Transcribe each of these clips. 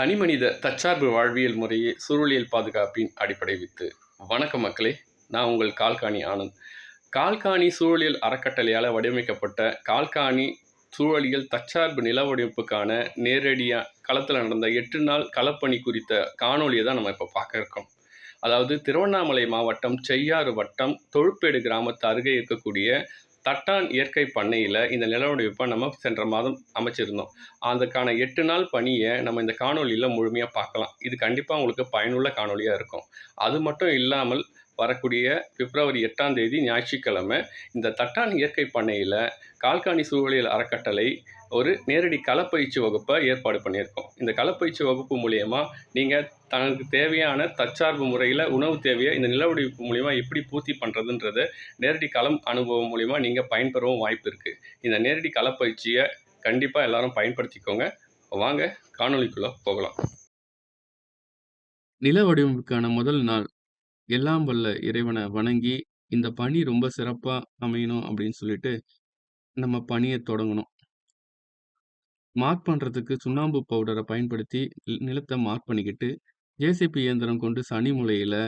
தனிமனித தற்சார்பு வாழ்வியல் முறையே சூழலியல் பாதுகாப்பின் அடிப்படை வித்து. வணக்கம் மக்களே நான் உங்கள் கால்காணி ஆனந்த். கால்காணி சூழலியல் அறக்கட்டளையால் வடிவமைக்கப்பட்ட கால்காணி சூழலியல் தற்சார்பு நில வடிவமைப்புக்கான நேரடியாக களத்தில் நடந்த எட்டு நாள் களப்பணி குறித்த காணொலியை தான் நம்ம இப்போ பார்க்க இருக்கோம். அதாவது திருவண்ணாமலை மாவட்டம் செய்யாறு வட்டம் தொழுப்பேடு கிராமத்து அருகே இருக்கக்கூடிய தட்டான் இயற்கை பண்ணையில் இந்த நிலவடிப்பை நம்ம சென்ற மாதம் அமைச்சிருந்தோம். அதுக்கான எட்டு நாள் பணியை நம்ம இந்த காணொலியில் முழுமையாக பார்க்கலாம். இது கண்டிப்பாக உங்களுக்கு பயனுள்ள காணொலியாக இருக்கும். அது மட்டும் இல்லாமல் வரக்கூடிய பிப்ரவரி எட்டாம் தேதி ஞாயிற்றுக்கிழமை இந்த தட்டான் இயற்கை பண்ணையில் கால்காணி சூழலியல் அறக்கட்டளை ஒரு நேரடி களப்பயிற்சி வகுப்பை ஏற்பாடு பண்ணியிருக்கோம். இந்த களப்பயிற்சி வகுப்பு மூலயமா நீங்கள் தனக்கு தேவையான தற்சார்பு முறையில் உணவு தேவையை இந்த நிலவடிப்பு மூலிமா எப்படி பூர்த்தி பண்ணுறதுன்றத நேரடி களம் அனுபவம் மூலிமா நீங்கள் பயன்பெறவும் வாய்ப்பு இருக்குது இந்த நேரடி களப்பயிற்சியை கண்டிப்பாக எல்லாரும் பயன்படுத்திக்கோங்க. வாங்க காணொலிக்குள்ளே போகலாம். நில வடிவமைப்புக்கான முதல் நாள் எல்லாம் வல்ல இறைவனை வணங்கி இந்த பணி ரொம்ப சிறப்பாக அமையணும் அப்படின்னு சொல்லிட்டு நம்ம பணியை தொடங்கணும். மார்க் பண்ணுறதுக்கு சுண்ணாம்பு பவுடரை பயன்படுத்தி நிலத்தை மார்க் பண்ணிக்கிட்டு ஜேசிபி இயந்திரம் கொண்டு சனி முலையில்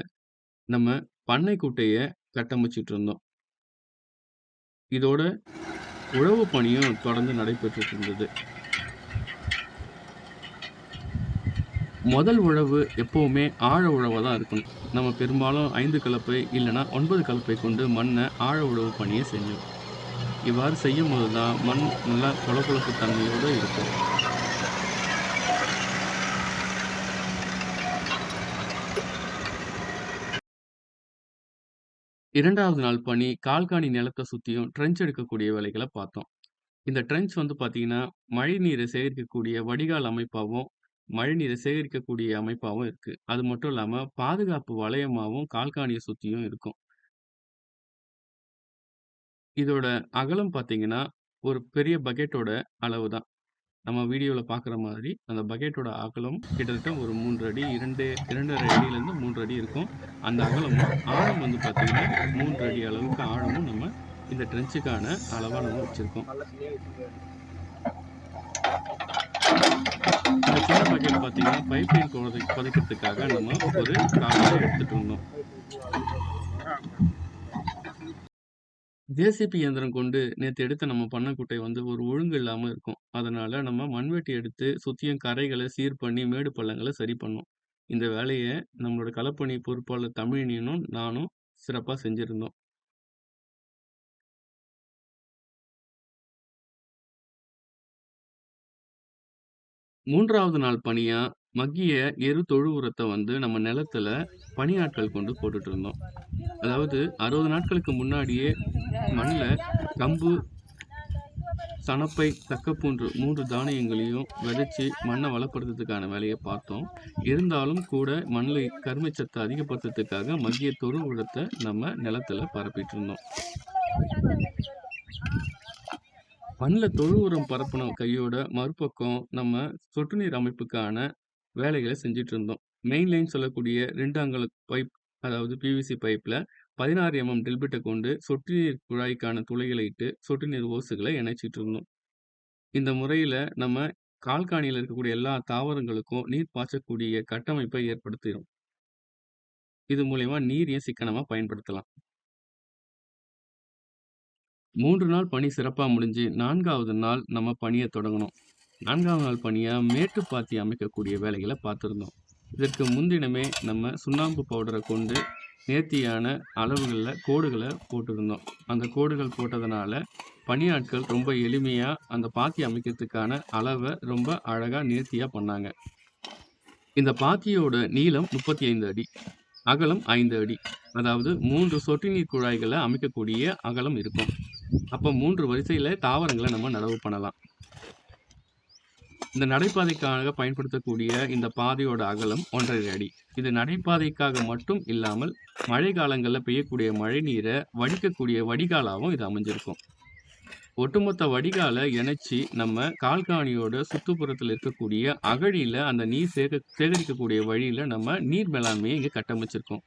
நம்ம பண்ணை குட்டையை கட்டமைச்சிட்டு இருந்தோம். இதோட உழவு பணியும் தொடர்ந்து நடைபெற்றுட்டு இருந்தது. முதல் உழவு எப்போவுமே ஆழ உழவாக தான் இருக்கும் நம்ம பெரும்பாலும் ஐந்து கலப்பை இல்லைன்னா ஒன்பது கலப்பை கொண்டு மண்ணை ஆழ உழவு பணியை செஞ்சோம் இவ்வாறு செய்யும் போது தான் மண் நல்லா கொலகொலப்பு தன்மையோடு இருக்கும். இரண்டாவது நாள் பணி கால்காணி நிலத்தை சுற்றியும் ட்ரெஞ்ச் எடுக்கக்கூடிய வேலைகளை பார்த்தோம். இந்த ட்ரெஞ்ச் வந்து பார்த்திங்கன்னா மழை நீரை சேகரிக்கக்கூடிய வடிகால் அமைப்பாகவும் மழைநீரை சேகரிக்கக்கூடிய அமைப்பாகவும் இருக்கு. அது மட்டும் இல்லாம பாதுகாப்பு வளையமாகவும் கால்காணியை சுத்தியும் இருக்கும். இதோட அகலம் பார்த்தீங்கன்னா ஒரு பெரிய பக்கெட்டோட அளவு தான். நம்ம வீடியோவில் பார்க்குற மாதிரி அந்த பக்கெட்டோட அகலம் கிட்டத்தட்ட ஒரு மூன்று அடி இரண்டு இரண்டரை அடியிலேருந்து மூன்று அடி இருக்கும். அந்த அகலமும் ஆழம் வந்து பார்த்தீங்கன்னா மூன்று அடி அளவுக்கு ஆழமும் நம்ம இந்த ட்ரென்ச்சுக்கான அளவாக நம்ம வச்சுருக்கோம். இந்த சின்ன பக்கெட் பார்த்தீங்கன்னா பைப்லைன் புதை நம்ம ஒரு காலையை எடுத்துட்டு இருந்தோம் ஜேசிபி இயந்திரம் கொண்டு நேற்று எடுத்த நம்ம பண்ணக்கூட்டை வந்து ஒரு ஒழுங்கு இல்லாமல் இருக்கும். அதனால நம்ம மண்வெட்டி எடுத்து சுற்றியும் கரைகளை சீர் பண்ணி மேடு பள்ளங்களை சரி பண்ணோம். இந்த வேலையை நம்மளோட களப்பணி பொறுப்பாளர் தமிழினும் நானும் சிறப்பாக செஞ்சுருந்தோம். மூன்றாவது நாள் பணியா மக்கிய எரு தொழு உரத்தை வந்து நம்ம நிலத்துல பணியாட்கள் கொண்டு போட்டுட்டு இருந்தோம் அதாவது அறுபது நாட்களுக்கு முன்னாடியே மண்ணில் கம்பு சணப்பை தக்கப்பூன்று மூன்று தானியங்களையும் விதைச்சி மண்ணை வளப்படுத்துறதுக்கான வேலையை பார்த்தோம். இருந்தாலும் கூட மண்ணில் கருமைச்சத்தை அதிகப்படுத்துறதுக்காக மக்கிய தொழு உரத்தை நம்ம நிலத்துல பரப்பிட்டு இருந்தோம் மண்ணில் தொழு உரம் பரப்பின கையோட மறுபக்கம் நம்ம சொட்டு நீர் அமைப்புக்கான வேலைகளை செஞ்சுட்டு இருந்தோம் மெயின் லைன் சொல்லக்கூடிய ரெண்டு அங்கல பைப் அதாவது பிவிசி பைப்பில் பதினாறு எம்எம் டில்பிட்டை கொண்டு சொட்டு நீர் குழாய்க்கான துளைகளை இட்டு சொட்டு நீர் ஓசுகளை இணைச்சிட்டு இருந்தோம் இந்த முறையில் நம்ம கால்காணியில் இருக்கக்கூடிய எல்லா தாவரங்களுக்கும் நீர் பாய்ச்சக்கூடிய கட்டமைப்பை ஏற்படுத்திடும் இது மூலயமா நீரையும் சிக்கனமாக பயன்படுத்தலாம். மூன்று நாள் பணி சிறப்பாக முடிஞ்சு நான்காவது நாள் நம்ம பணியை தொடங்கணும். நான்காவது நாள் பணியாக மேட்டுப்பாத்தி அமைக்கக்கூடிய வேலைகளை பார்த்துருந்தோம் இதற்கு முன்தினமே நம்ம சுண்ணாம்பு பவுடரை கொண்டு நேர்த்தியான அளவுகளில் கோடுகளை போட்டிருந்தோம். அந்த கோடுகள் போட்டதுனால பணியாட்கள் ரொம்ப எளிமையாக அந்த பாத்தி அமைக்கிறதுக்கான அளவை ரொம்ப அழகாக நேர்த்தியாக பண்ணாங்க. இந்த பாத்தியோட நீளம் முப்பத்தி ஐந்து அடி அகலம் ஐந்து அடி அதாவது மூன்று சொட்டு நீர் குழாய்களை அமைக்கக்கூடிய அகலம் இருக்கும். அப்போ மூன்று வரிசையில் தாவரங்களை நம்ம நடவு பண்ணலாம். இந்த நடைபாதைக்காக பயன்படுத்தக்கூடிய இந்த பாதையோட அகலம் ஒன்றரை அடி. இது நடைபாதைக்காக மட்டும் இல்லாமல் மழை காலங்களில் பெய்யக்கூடிய மழை நீரை வடிக்கக்கூடிய வடிகாலாகவும் இது அமைஞ்சிருக்கும். ஒட்டுமொத்த வடிகாலை இணைச்சி நம்ம கால்காணியோட சுற்றுப்புறத்தில் இருக்கக்கூடிய அகழியில் அந்த நீர் சேக சேகரிக்கக்கூடிய வழியில் நம்ம நீர் மேலாண்மையை இங்கே கட்டமைச்சிருக்கோம்.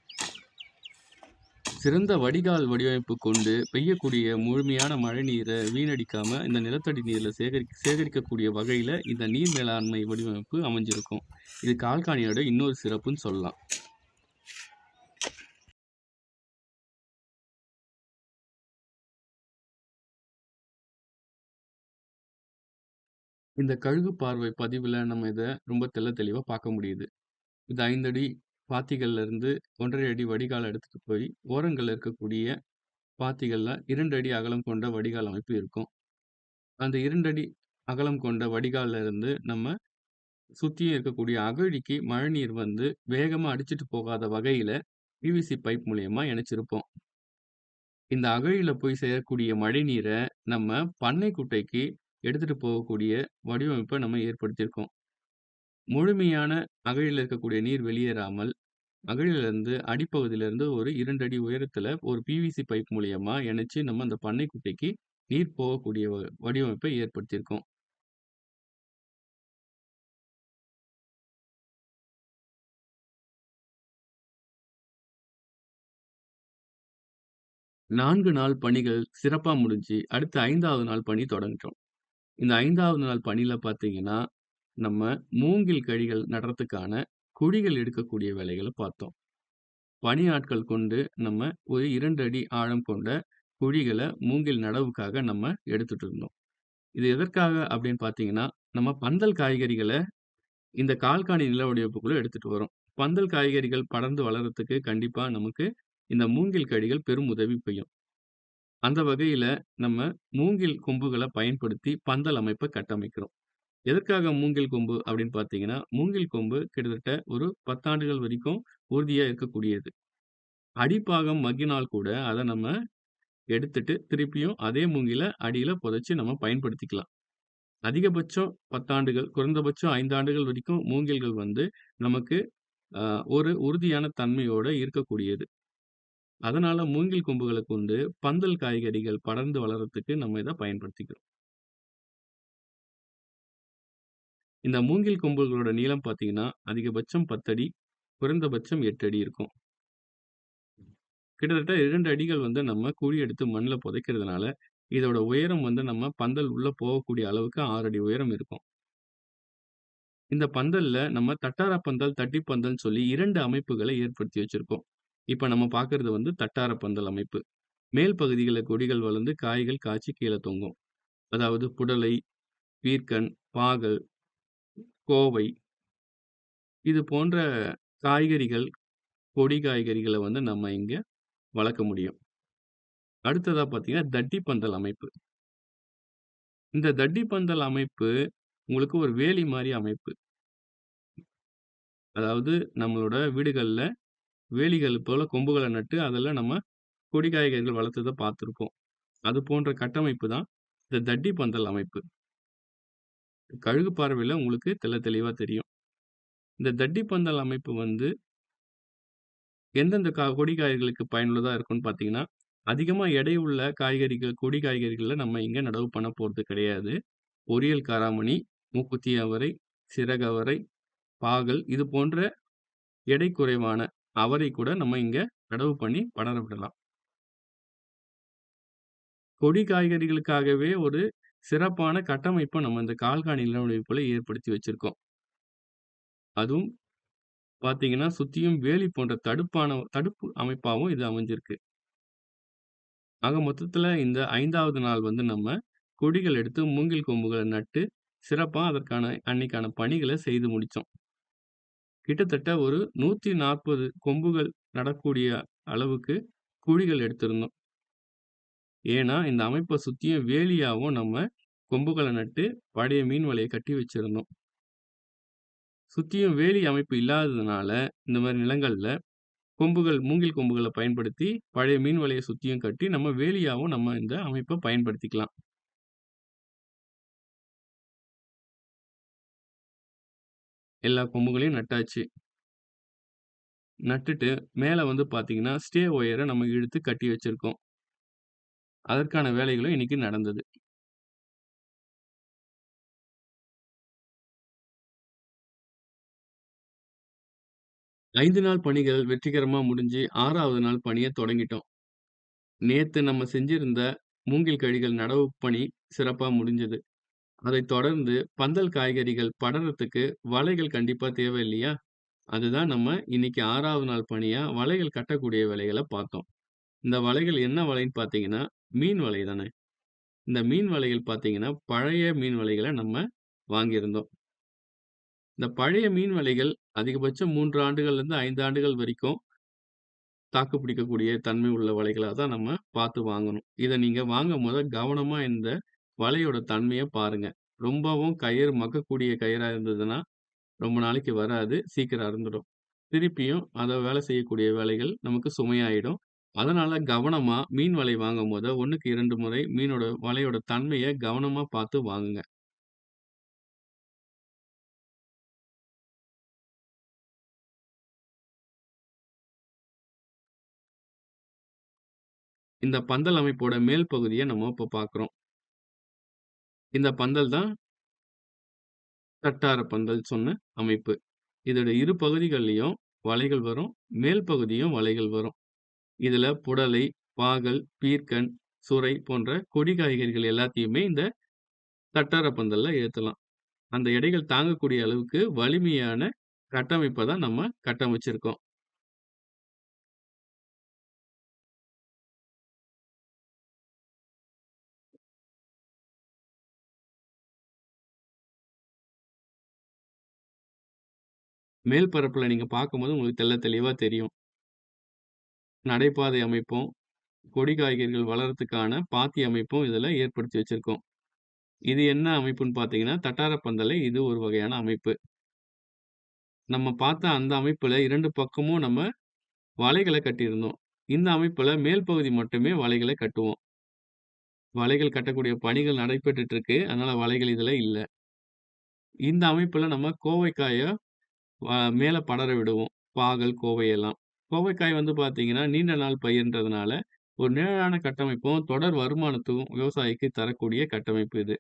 சிறந்த வடிகால் வடிவமைப்பு கொண்டு பெய்யக்கூடிய முழுமையான மழை நீரை வீணடிக்காம இந்த நிலத்தடி நீர்ல சேகரி சேகரிக்கக்கூடிய வகையில இந்த நீர் மேலாண்மை வடிவமைப்பு அமைஞ்சிருக்கும். இது கால்காணியோட இன்னொரு சிறப்புன்னு சொல்லலாம். இந்த கழுகு பார்வை பதிவுல நம்ம இதை ரொம்ப தெள்ள தெளிவா பார்க்க முடியுது. இது ஐந்தடி அடி பாத்திகள்ல இருந்து 1 1/2 அடி வடிகால் எடுத்துட்டு போய், ஓரங்கள்ல இருக்கக்கூடிய பாத்திகள்ல இரண்டு அடி அகலம் கொண்ட வடிகால் அமைப்பு இருக்கும். அந்த 2 அடி அகலம் கொண்ட வடிகால்ல இருந்து நம்ம சுத்தியும் இருக்கக்கூடிய அகழிக்கு மழைநீர் வந்து வேகமா அடிச்சிட்டு போகாத வகையில பிவிசி பைப் மூலியமா இணைச்சிருப்போம். இந்த அகழியில போய் சேரக்கூடிய மழைநீரை நம்ம பண்ணை குட்டைக்கு எடுத்துட்டு போகக்கூடிய வடிவமைப்பை நம்ம ஏற்படுத்தியிருக்கோம். முழுமையான அகழியில இருக்கக்கூடிய நீர் வெளியேறாமல், அகழியிலிருந்து அடிப்பகுதியிலிருந்து ஒரு இரண்டு அடி உயரத்துல ஒரு பிவிசி பைப் மூலியமா இணைச்சு நம்ம அந்த பண்ணை குட்டைக்கு நீர் போகக்கூடிய வ வடிவமைப்பை ஏற்படுத்தியிருக்கோம். நான்கு நாள் பணிகள் சிறப்பா முடிஞ்சு, அடுத்து ஐந்தாவது நாள் பணி தொடங்கிட்டோம். இந்த ஐந்தாவது நாள் பணியில் பார்த்தீங்கன்னா, நம்ம மூங்கில் கழிகள் நடுறதுக்கான குழிகள் எடுக்கக்கூடிய வேலைகளை பார்த்தோம். பணியாட்கள் கொண்டு நம்ம ஒரு இரண்டு அடி ஆழம் கொண்ட குழிகளை மூங்கில் நடவுக்காக நம்ம எடுத்துட்டு இருந்தோம். இது எதற்காக அப்படின்னு பார்த்தீங்கன்னா, நம்ம பந்தல் காய்கறிகளை இந்த கால்காணி நில வடிவமைப்புக்குள்ள எடுத்துட்டு வரோம். பந்தல் காய்கறிகள் படர்ந்து வளர்றதுக்கு கண்டிப்பா நமக்கு இந்த மூங்கில் கழிகள் பெரும் உதவி பெய்யும் அந்த வகையில நம்ம மூங்கில் கொம்புகளை பயன்படுத்தி பந்தல் அமைப்பை கட்டமைக்கிறோம். எதற்காக மூங்கில் கொம்பு அப்படின்னு பார்த்தீங்கன்னா, மூங்கில் கொம்பு கிட்டத்தட்ட ஒரு பத்தாண்டுகள் வரைக்கும் உறுதியாக இருக்கக்கூடியது. அடிப்பாகம் மக்கினால் கூட அதை நம்ம எடுத்துட்டு திருப்பியும் அதே மூங்கில அடியில் புதைச்சி நம்ம பயன்படுத்திக்கலாம். அதிகபட்சம் பத்தாண்டுகள் குறைந்தபட்சம் 5 ஆண்டுகள் வரைக்கும் மூங்கில்கள் வந்து நமக்கு ஒரு உறுதியான தன்மையோடு இருக்கக்கூடியது. அதனால மூங்கில் கொம்புகளை கொண்டு பந்தல் காய்கறிகள் படர்ந்து வளர்றதுக்கு நம்ம இதை பயன்படுத்திக்கிறோம். இந்த மூங்கில் கொம்புகளோட நீளம் பார்த்தீங்கன்னா, அதிகபட்சம் 10 அடி, குறைந்தபட்சம் எட்டு அடி இருக்கும். கிட்டத்தட்ட இரண்டு அடிகள் வந்து நம்ம குழி எடுத்து மண்ணில் புதைக்கிறதுனால, இதோட உயரம் வந்து நம்ம பந்தல் உள்ள போகக்கூடிய அளவுக்கு ஆறு அடி உயரம் இருக்கும். இந்த பந்தல்ல நம்ம தட்டார பந்தல், தட்டி பந்தல் சொல்லி இரண்டு அமைப்புகளை ஏற்படுத்தி வச்சிருக்கோம். இப்ப நம்ம பார்க்கிறது வந்து தட்டார பந்தல் அமைப்பு. மேல் பகுதிகளில் கொடிகள் வளர்ந்து காய்கள் காய்ச்சி கீழே தொங்கும். அதாவது புடலை, பீர்க்கன், பாகல், கோவை இது போன்ற காய்கறிகள், கொடி காய்கறிகளை வந்து நம்ம இங்க வளர்க்க முடியும். அடுத்ததா பார்த்தீங்கன்னா, தட்டி பந்தல் அமைப்பு. இந்த தட்டி பந்தல் அமைப்பு உங்களுக்கு ஒரு வேலி மாதிரி அமைப்பு. அதாவது நம்மளோட வீடுகளில் வேலிகள் போல கொம்புகளை நட்டு அதில் நம்ம கொடி காய்கறிகள் வளர்த்தத பார்த்துருப்போம் அது போன்ற கட்டமைப்பு தான் இந்த தட்டி பந்தல் அமைப்பு. கழுகு பார்வையில் உங்களுக்கு தெள்ள தெளிவா தெரியும். இந்த தட்டி பந்தல் அமைப்பு வந்து எந்தெந்த கா கொடி காய்கறிகளுக்கு பயனுள்ளதா இருக்கும்னு பார்த்தீங்கன்னா, அதிகமா எடை உள்ள காய்கறிகள், கொடி காய்கறிகளில் நம்ம இங்க நடவு பண்ண போறது கிடையாது. பொரியல் காராமணி, மூக்குத்தி அவரை, சிறகவரை, பாகல் இது போன்ற எடை குறைவான அவரை கூட நம்ம இங்க நடவு பண்ணி படர விடலாம். கொடி காய்கறிகளுக்காகவே ஒரு சிறப்பான கட்டமைப்பை நம்ம இந்த கால்காணி நில ஏற்படுத்தி வச்சிருக்கோம். அதுவும் பார்த்தீங்கன்னா, சுத்தியும் வேலி போன்ற தடுப்பான தடுப்பு அமைப்பாகவும் இது அமைஞ்சிருக்கு. ஆக மொத்தத்துல இந்த ஐந்தாவது நாள் வந்து நம்ம கொடிகள் எடுத்து மூங்கில் கொம்புகளை நட்டு, சிறப்பா அதற்கான அன்னைக்கான பணிகளை செய்து முடிச்சோம். கிட்டத்தட்ட ஒரு 140 கொம்புகள் நடக்கூடிய அளவுக்கு குழிகள் எடுத்திருந்தோம். ஏன்னா, இந்த அமைப்பை சுற்றியும் வேலியாகவும் நம்ம கொம்புகளை நட்டு பழைய மீன் வலையை கட்டி வச்சுருந்தோம் சுற்றியும் வேலி அமைப்பு இல்லாததுனால, இந்த மாதிரி நிலங்களில் கொம்புகள் மூங்கில் கொம்புகளை பயன்படுத்தி பழைய மீன் வலையை சுற்றியும் கட்டி நம்ம வேலியாகவும் நம்ம இந்த அமைப்பை பயன்படுத்திக்கலாம். எல்லா கொம்புகளையும் நட்டாச்சு. நட்டுட்டு மேலே வந்து பார்த்தீங்கன்னா, ஸ்டே ஒயரை நம்ம இழுத்து கட்டி வச்சிருக்கோம். அதற்கான வேலைகளும் இன்னைக்கு நடந்தது. ஐந்து நாள் பணிகள் வெற்றிகரமா முடிஞ்சு ஆறாவது நாள் பணிய தொடங்கிட்டோம். நேத்து நம்ம செஞ்சிருந்த மூங்கில் கழிகள் நடவு பணி சிறப்பா முடிஞ்சது. அதைத் தொடர்ந்து பந்தல் காய்கறிகள் படறதுக்கு வலைகள் கண்டிப்பா தேவை இல்லையா? அதுதான் நம்ம இன்னைக்கு ஆறாவது நாள் பணியா வலைகள் கட்டக்கூடிய வேலைகள பார்த்தோம். இந்த வலைகள் என்ன வலைன்னு பார்த்தீங்கன்னா, மீன் வலை தானே. இந்த மீன் வலைகள் பார்த்தீங்கன்னா, பழைய மீன் வலைகளை நம்ம வாங்கியிருந்தோம். இந்த பழைய மீன் வலைகள் அதிகபட்சம் மூன்று ஆண்டுகள்லேருந்து ஐந்து ஆண்டுகள் வரைக்கும் தாக்கு பிடிக்கக்கூடிய தன்மை உள்ள வலைகளாக தான் நம்ம பார்த்து வாங்கணும். இதை நீங்கள் வாங்கும் போது கவனமா இந்த வலையோட தன்மையை பாருங்க. ரொம்பவும் கயிறு மக்கக்கூடிய கயிறாக இருந்ததுன்னா, ரொம்ப நாளைக்கு வராது. சீக்கிரம் அறுந்துடும். திருப்பியும் அதை வேலை செய்யக்கூடிய வேலைகள் நமக்கு சுமையாயிடும். அதனால கவனமா மீன் வலை வாங்கும்போது 1க்கு 2 முறை மீனோட வலையோட தன்மையை கவனமா பார்த்து வாங்குங்க. இந்த பந்தல் அமைப்போட மேல் பகுதியை நம்ம இப்போ பார்க்குறோம். இந்த பந்தல் தான் தட்டார பந்தல் சொன்ன அமைப்பு. இதோட இரு பகுதிகள்லையும் வலைகள் வரும். மேல் பகுதியும் வலைகள் வரும். இதுல புடலை, பாகல், பீர்க்கன், சுரை போன்ற கொடி காய்கறிகள் எல்லாத்தையுமே இந்த தட்டார பந்தல்ல ஏத்தலாம். அந்த எடைகள் தாங்கக்கூடிய அளவுக்கு வலிமையான கட்டமைப்பை தான் நம்ம கட்டமைச்சிருக்கோம். மேல் பரப்பில் நீங்க பார்க்கும்போது உங்களுக்கு தெள்ள தெளிவா தெரியும். நடைபாதை அமைப்பும், கொடி காய்கறிகள் வளர்றதுக்கான பாத்தி அமைப்பும் இதில் ஏற்படுத்தி வச்சுருக்கோம் இது என்ன அமைப்புன்னு பார்த்தீங்கன்னா, தட்டார பந்தலை இது ஒரு வகையான அமைப்பு. நம்ம பார்த்த அந்த அமைப்பில் இரண்டு பக்கமும் நம்ம வலைகளை கட்டியிருந்தோம். இந்த அமைப்பில் மேல் பகுதி மட்டுமே வலைகளை கட்டுவோம். வலைகள் கட்டக்கூடிய பணிகள் நடைபெற்றுட்டு இருக்கு. அதனால வலைகள் இதில் இல்லை இந்த அமைப்பில் நம்ம கோவைக்காயை மேலே படர விடுவோம். பாகல், கோவையெல்லாம் கோவைக்காய் வந்து பார்த்தீங்கன்னா, நீண்ட நாள் பயிர்ன்றதுனால, ஒரு நிழலான கட்டமைப்பும், தொடர் வருமானத்தும் விவசாயிக்கு தரக்கூடிய கட்டமைப்பு இது.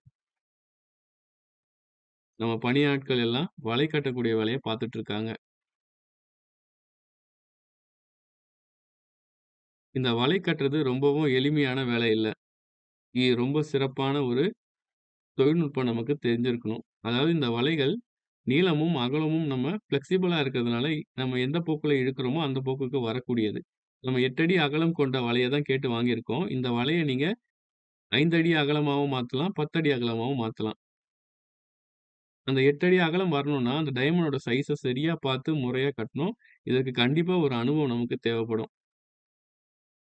நம்ம பணியாட்கள் எல்லாம் வலை கட்டக்கூடிய வேலையை பார்த்துட்டு இருக்காங்க. இந்த வலை கட்டுறது ரொம்பவும் எளிமையான வேலை இல்ல. இது ரொம்ப சிறப்பான ஒரு தொழில்நுட்பம் நமக்கு தெரிஞ்சிருக்கணும். அதாவது இந்த வலைகள் நீளமும், அகலமும் நம்ம ஃப்ளெக்சிபிளாக இருக்கிறதுனால, நம்ம எந்த போக்கில் இழுக்கிறோமோ அந்த போக்குக்கு வரக்கூடியது. நம்ம எட்டடி அகலம் கொண்ட வலையை தான் கேட்டு வாங்கியிருக்கோம். இந்த வலைய நீங்க 5 அடி அகலமாவும் மாத்தலாம், 10 அடி அந்த எட்டடி அகலம் வரணும்னா, அந்த டைமண்டோட சைஸை சரியாக பார்த்து முறையாக கட்டணும். இதற்கு கண்டிப்பாக ஒரு அனுபவம் நமக்கு தேவைப்படும்.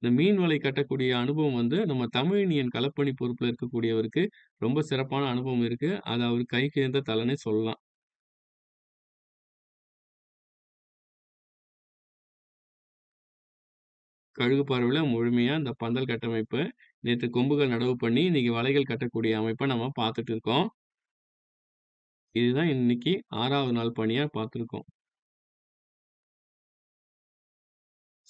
இந்த மீன் வலை கட்டக்கூடிய அனுபவம் வந்து நம்ம தமிழினியன் களப்பணி பொறுப்பில் இருக்கக்கூடியவருக்கு ரொம்ப சிறப்பான அனுபவம் இருக்குது அது அவர் கைக்கு இருந்த தலைனே சொல்லலாம். கழுகு பார்வையில் முழுமையாக இந்த பந்தல் கட்டமைப்பு, நேற்று கொம்புகள் நடவு பண்ணி, இன்னைக்கு வலைகள் கட்டக்கூடிய அமைப்பை நம்ம பார்த்துட்டு இருக்கோம். இதுதான் இன்னைக்கு ஆறாவது நாள் பணியாக பார்த்துருக்கோம்.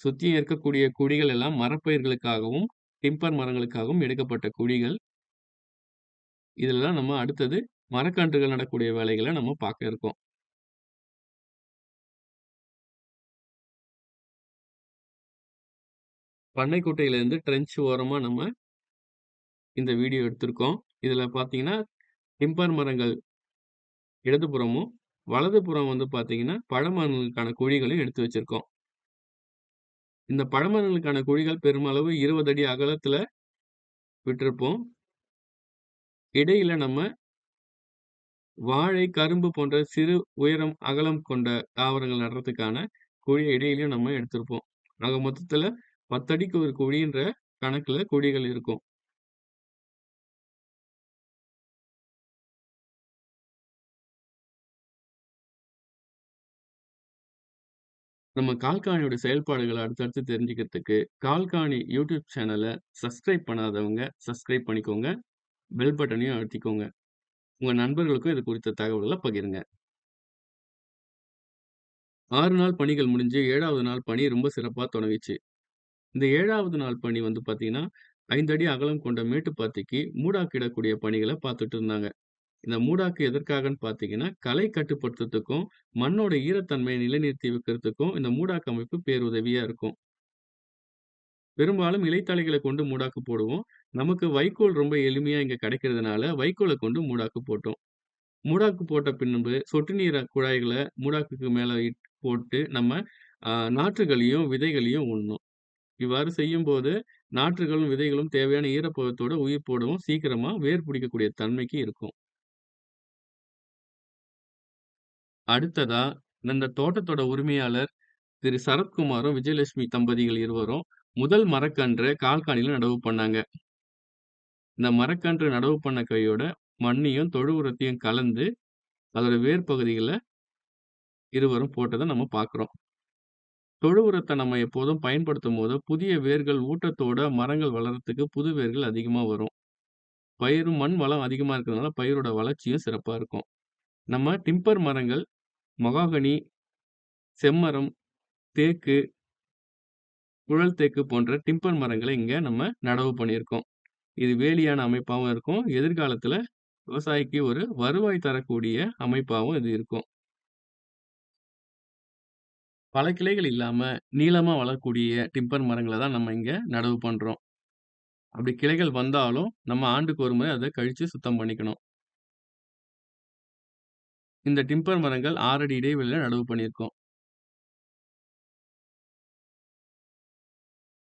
சுற்றி இருக்கக்கூடிய குழிகள் எல்லாம் மரப்பயிர்களுக்காகவும், டிம்பர் மரங்களுக்காகவும் எடுக்கப்பட்ட குழிகள். இதெல்லாம் நம்ம அடுத்தது மரக்கன்றுகள் நடக்கூடிய வேலைகளை நம்ம பார்க்க இருக்கோம். பண்ணைக்கோட்டையிலேருந்து ட்ரென்ச் நம்ம இந்த வீடியோ எடுத்திருக்கோம். இதில் பார்த்தீங்கன்னா, டிம்பர் மரங்கள் இடதுபுறமும், வலதுபுறம் வந்து பார்த்தீங்கன்னா, பழமரங்களுக்கான குழிகளையும் எடுத்து வச்சிருக்கோம். இந்த பழமரங்களுக்கான குழிகள் பெருமளவு 20 அடி அகலத்தில் விட்டிருப்போம். இடையில் நம்ம வாழை, கரும்பு போன்ற சிறு உயரம், அகலம் கொண்ட தாவரங்கள் நடுறதுக்கான குழியை இடையிலையும் நம்ம எடுத்திருப்போம். ஆக மொத்தத்தில் பத்தடிக்கு ஒரு குழின்ற கணக்குல குழிகள் இருக்கும். நம்ம கால்காணியோட செயல்பாடுகளை அடுத்தடுத்து தெரிஞ்சுக்கிறதுக்கு, கால்காணி யூடியூப் சேனல சப்ஸ்கிரைப் பண்ணாதவங்க சப்ஸ்கிரைப் பண்ணிக்கோங்க. பெல் பட்டனையும் அழுத்திக்கோங்க. உங்க நண்பர்களுக்கும் இது குறித்த தகவல்களை பகிருங்க. ஆறு நாள் பணிகள் முடிஞ்சு ஏழாவது நாள் பணி ரொம்ப சிறப்பா தொடங்கிச்சு இந்த ஏழாவது நாள் பணி வந்து பார்த்தீங்கன்னா, ஐந்து அடி அகலம் கொண்ட மேட்டுப்பாத்திக்கு மூடாக்கிடக்கூடிய பணிகளை பார்த்துட்டு இருந்தாங்க. இந்த மூடாக்கு எதற்காகன்னு பார்த்தீங்கன்னா, களை கட்டுப்படுத்துறதுக்கும், மண்ணோட ஈரத்தன்மையை நிலைநிறுத்தி வைக்கிறதுக்கும் இந்த மூடாக்கு அமைப்பு பேருதவியா இருக்கும். பெரும்பாலும் இலைத்தலைகளை கொண்டு மூடாக்கு போடுவோம். நமக்கு வைக்கோல் ரொம்ப எளிமையா இங்க கிடைக்கிறதுனால, வைக்கோலை கொண்டு மூடாக்கு போட்டோம். மூடாக்கு போட்ட பின்பு சொட்டு நீர் குழாய்களை மூடாக்குக்கு மேல போட்டு நம்ம நாற்றுகளையும், விதைகளையும் உண்ணும் இவ்வாறு செய்யும் போது நாற்றுகளும், விதைகளும் தேவையான ஈரப்பதத்தோட உயிர்ப்போடவும் சீக்கிரமா வேர் பிடிக்கக்கூடிய தன்மைக்கு இருக்கும். அடுத்ததா, இந்த தோட்டத்தோட உரிமையாளர் திரு சரத்குமாரும், விஜயலட்சுமி தம்பதிகள் இருவரும் முதல் மரக்கன்று கால்காணியில நடவு பண்ணாங்க. இந்த மரக்கன்று நடவு பண்ண கையோட மண்ணையும், தொழு உரத்தையும் கலந்து அதோட வேர் பகுதிகளில் இருவரும் போட்டதை நம்ம பார்க்குறோம் தொழு உரத்தை நம்ம எப்போதும் பயன்படுத்தும் போது புதிய வேர்கள் ஊட்டத்தோட மரங்கள் வளர்றதுக்கு புது வேர்கள் அதிகமாக வரும். பயிரும் மண் வளம் அதிகமாக இருக்கிறதுனால பயிரோட வளர்ச்சியும் சிறப்பாக இருக்கும். நம்ம டிம்பர் மரங்கள், மகாகனி, செம்மரம், தேக்கு குழல் தேக்கு போன்ற டிம்பர் மரங்களை இங்கே நம்ம நடவு பண்ணியிருக்கோம். இது வேலியான அமைப்பாகவும் இருக்கும். எதிர்காலத்தில் விவசாயிக்கு ஒரு வருவாய் தரக்கூடிய அமைப்பாகவும் இது இருக்கும். பல கிளைகள் இல்லாம நீளமா வளரக்கூடிய டிம்பர் மரங்கள தான் நம்ம இங்க நடவு பண்றோம். அப்படி கிளைகள் வந்தாலும், நம்ம ஆண்டுக்கு ஒரு முறை அத கழிச்சு சுத்தம் பண்ணிக்கணும். இந்த டிம்பர் மரங்கள் 6 அடி இடைவெளியில நடவு பண்ணியிருக்கோம்.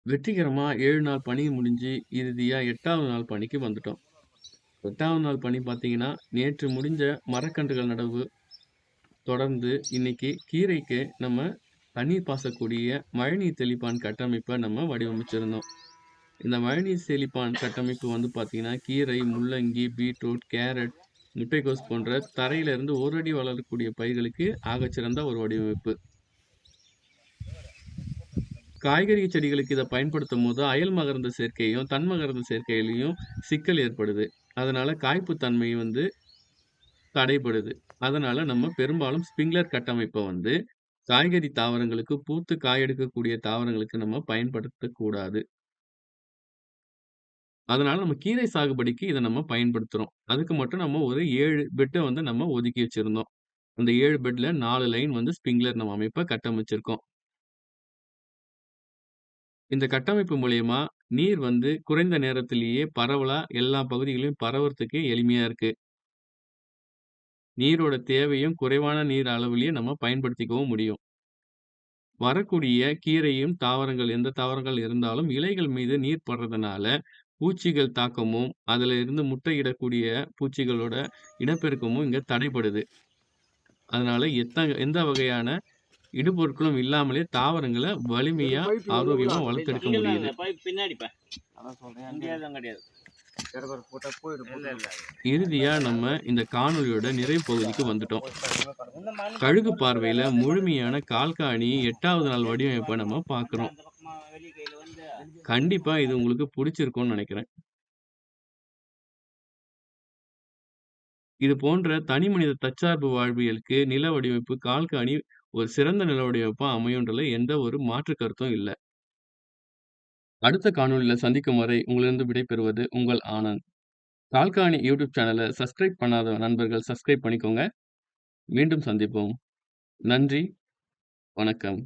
வெற்றிகரமா 7 நாள் பணி முடிஞ்சு, இறுதியா 8வது நாள் பணிக்கு வந்துட்டோம். 8வது நாள் பணி பார்த்தீங்கன்னா, நேற்று முடிஞ்ச மரக்கன்றுகள் நடவு தொடர்ந்து இன்னைக்கு கீரைக்கு நம்ம தண்ணீர் பாசக்கூடிய மழைநீர் தெளிப்பான் கட்டமைப்பை நம்ம வடிவமைச்சிருந்தோம். இந்த மழைநீர் செழிப்பான் கட்டமைப்பு வந்து பார்த்தீங்கன்னா, கீரை, முள்ளங்கி, பீட்ரூட், கேரட், முட்டைக்கோஸ் போன்ற தரையிலிருந்து ஒரு அடி வளரக்கூடிய பயிர்களுக்கு ஆகச்சிறந்த ஒரு வடிவமைப்பு. காய்கறி செடிகளுக்கு இதை பயன்படுத்தும் போது அயல் மகர்ந்த சேர்க்கையும், தன்மகரந்த சேர்க்கையிலையும் சிக்கல் ஏற்படுது. அதனால் காய்ப்பு தன்மை வந்து தடைபடுது. அதனால் நம்ம பெரும்பாலும் ஸ்பிங்லர் கட்டமைப்பை வந்து காய்கறி தாவரங்களுக்கு, பூத்து காயெடுக்கக்கூடிய தாவரங்களுக்கு நம்ம பயன்படுத்தக்கூடாது. அதனால நம்ம கீரை சாகுபடிக்கு இதை நம்ம பயன்படுத்துறோம். அதுக்கு மட்டும் நம்ம ஒரு ஏழு பெட்டை வந்து நம்ம ஒதுக்கி வச்சிருந்தோம். அந்த ஏழு பெட்ல நாலு லைன் வந்து ஸ்பிங்லர் நம்ம அமைப்பை கட்டமைச்சிருக்கோம். இந்த கட்டமைப்பு மூலயமா நீர் வந்து குறைந்த நேரத்திலேயே பரவலா எல்லா பகுதிகளையும் பரவறதுக்கு எளிமையா இருக்கு. நீரோட தேவையும் குறைவான நீர் அளவிலேயே நம்ம பயன்படுத்திக்கவும் முடியும். வரக்கூடிய கீரையும், தாவரங்கள் எந்த தாவரங்கள் இருந்தாலும் இலைகள் மீது நீர் படுறதுனால, பூச்சிகள் தாக்கமும், அதுல இருந்து முட்டையிடக்கூடிய பூச்சிகளோட இனப்பெருக்கமும் இங்க தடைபடுது. அதனால எத்த எந்த வகையான இடுபொருட்களும் இல்லாமலே தாவரங்கள வலிமையா, ஆரோக்கியமா வளர்த்தெடுக்க முடியுது. இறுதியா நம்ம இந்த காணொளியோட நிறைவு பகுதிக்கு வந்துட்டோம். கழுகு பார்வையில முழுமையான கால்காணி 8வது நாள் வடிவமைப்ப நம்ம வந்து கண்டிப்பா இது உங்களுக்கு புடிச்சிருக்கும்னு நெனைக்கிறேன். இது போன்ற தனிமனித தற்சார்பு வாழ்வியலுக்கு நில வடிவமைப்பு கால்காணி ஒரு சிறந்த நில வடிவமைப்பா அமையுன்றதுல எந்த ஒரு மாற்று கருத்தும் இல்ல. அடுத்த காணொளியில சந்திக்கும் வரை உங்களிருந்து விடைபெறுவது உங்கள் ஆனந்த். தால்காணி யூடியூப் சேனலை சப்ஸ்கிரைப் பண்ணாத நண்பர்கள் சப்ஸ்கிரைப் பண்ணிக்கோங்க. மீண்டும் சந்திப்போம். நன்றி. வணக்கம்.